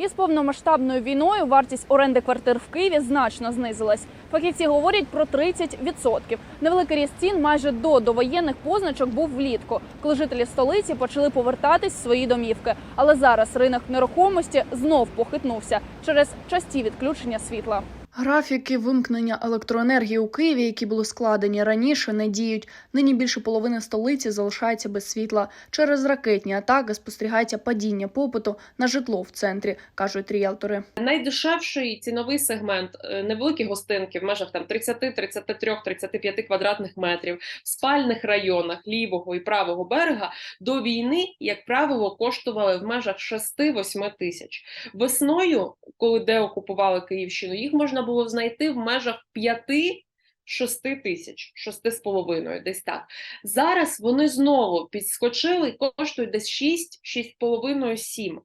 Із повномасштабною війною вартість оренди квартир в Києві значно знизилась. Фахівці говорять про 30%. Невеликий ріст цін майже до довоєнних позначок був влітку, коли жителі столиці почали повертатись в свої домівки. Але зараз ринок нерухомості знов похитнувся через часті відключення світла. Графіки вимкнення електроенергії у Києві, які були складені раніше, не діють. Нині більше половини столиці залишається без світла. Через ракетні атаки спостерігається падіння попиту на житло в центрі, кажуть ріелтори. Найдешевший ціновий сегмент е, невеликі гостинки в межах там 30, 33, 35 квадратних метрів в спальних районах лівого і правого берега до війни, як правило, коштували в межах 6-8 тисяч. Весною, коли де окупували Київщину, їх можна було знайти в межах 5 6 тисяч, 6 з половиною, десь так. Зараз вони знову підскочили і коштують десь 6, 6,5, 7.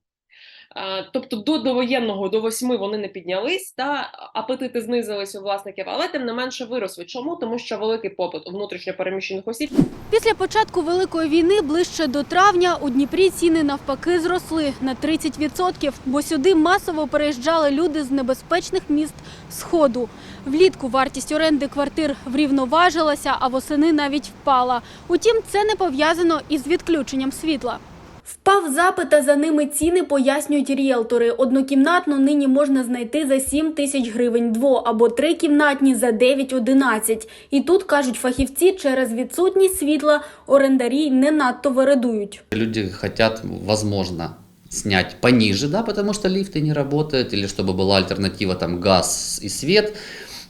Тобто до довоєнного до восьми вони не піднялись, та апетити знизились у власників, але тим не менше виросли. Чому? Тому що великий попит у внутрішньопереміщених осіб Після початку великої війни ближче до травня у Дніпрі ціни навпаки зросли на 30%, бо сюди масово переїжджали люди з небезпечних міст сходу. Влітку вартість оренди квартир врівноважилася, а восени навіть впала. Утім, це не пов'язано із відключенням світла. Впав запит, а за ними ціни пояснюють ріелтори. Однокімнатну нині можна знайти за 7 тисяч гривень, дво або трикімнатні за 9-11. І тут, кажуть фахівці, через відсутність світла орендарі не надто вередують. Люди хотят, возможно, снять пониже, да, потому что лифты не работают, или чтобы была альтернатива, там, газ и свет.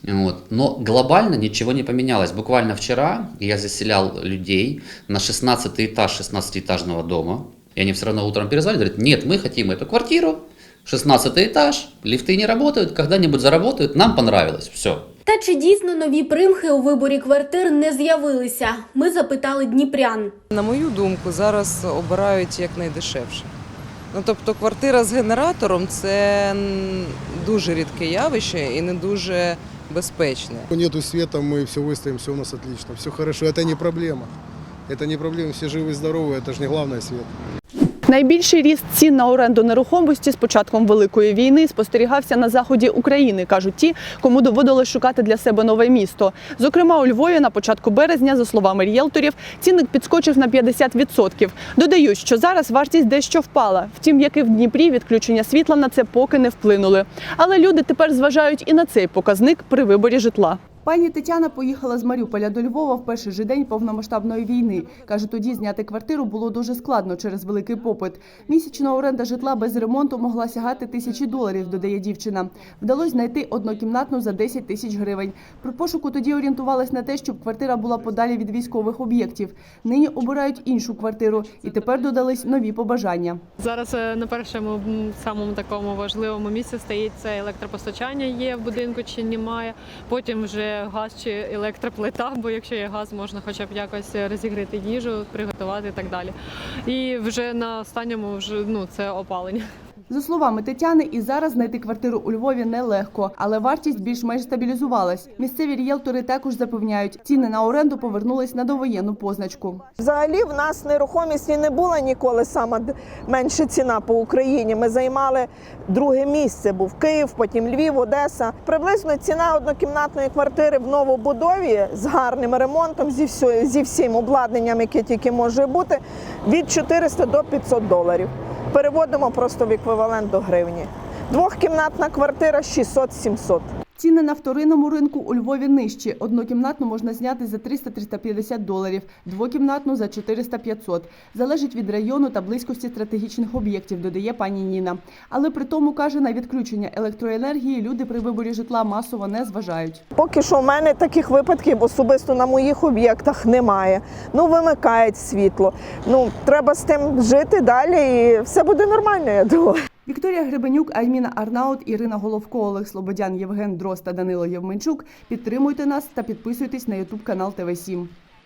Вот. Но глобально ничего не поменялось. Буквально вчера я заселял людей на 16 этаж 16-этажного дома. И они все равно утром перезвонили, говорят, нет, мы хотим эту квартиру, 16 этаж, лифты не работают, когда-нибудь заработают, нам понравилось, все. Та чи дійсно нові примхи у виборі квартир не з'явилися? Ми запитали дніпрян. На мою думку, зараз обирають якнайдешевше. Ну, тобто квартира з генератором це м, дуже рідке явище і не дуже безпечне. Нету света, мы все выстоим, все у нас отлично, все хорошо. Это не проблема. Это не проблема, все живы и здоровы, это же не главное свет. Найбільший ріст цін на оренду нерухомості з початком великої війни спостерігався на заході України, кажуть ті, кому доводилось шукати для себе нове місто. Зокрема, у Львові на початку березня, за словами ріелторів, цінник підскочив на 50%. Додають, що зараз вартість дещо впала. Втім, як і в Дніпрі, відключення світла на це поки не вплинули. Але люди тепер зважають і на цей показник при виборі житла. Пані Тетяна поїхала з Маріуполя до Львова в перший же день повномасштабної війни. Каже, тоді зняти квартиру було дуже складно через великий попит. Місячна оренда житла без ремонту могла сягати тисячі доларів, додає дівчина. Вдалося знайти однокімнатну за 10 тисяч гривень. При пошуку тоді орієнтувалась на те, щоб квартира була подалі від військових об'єктів. Нині обирають іншу квартиру, і тепер додались нові побажання. Зараз е, на першому самому такому важливому місці стоїть це електропостачання є в будинку чи немає. Потім вже газ чи електроплита, бо якщо є газ, можна хоча б якось розігріти їжу, приготувати і так далі. І вже на останньому вже ну це опалення. За словами Тетяни, і зараз знайти квартиру у Львові нелегко, але вартість більш-менш стабілізувалась. Місцеві ріелтори також запевняють, ціни на оренду повернулись на довоєнну позначку. Взагалі в нас нерухомість і не була ніколи сама менша ціна по Україні. Ми займали друге місце. Був Київ, потім Львів, Одеса. Приблизно ціна однокімнатної квартири в новобудові з гарним ремонтом, зі всім обладнанням, яке тільки може бути, від 400 до 500 доларів. Переводимо просто в еквівалент до гривні. Двохкімнатна квартира 600-700. Ціни на вторинному ринку у Львові нижчі. Однокімнатну можна зняти за 300-350 доларів, двокімнатну за 400-500. Залежить від району та близькості стратегічних об'єктів, додає пані Ніна. Але при тому, каже, на відключення електроенергії люди при виборі житла масово не зважають. Поки що в мене таких випадків особисто на моїх об'єктах немає. Ну, вимикають світло. Ну, треба з тим жити далі, і все буде нормально, я думаю. Вікторія Гребенюк, Альміна Арнаут, Ірина Головко, Олег Слободян, Євген Дрозд та Данило Євменчук. Підтримуйте нас та підписуйтесь на Ютуб канал ТВ 7